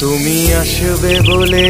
তুমি আসবে বলে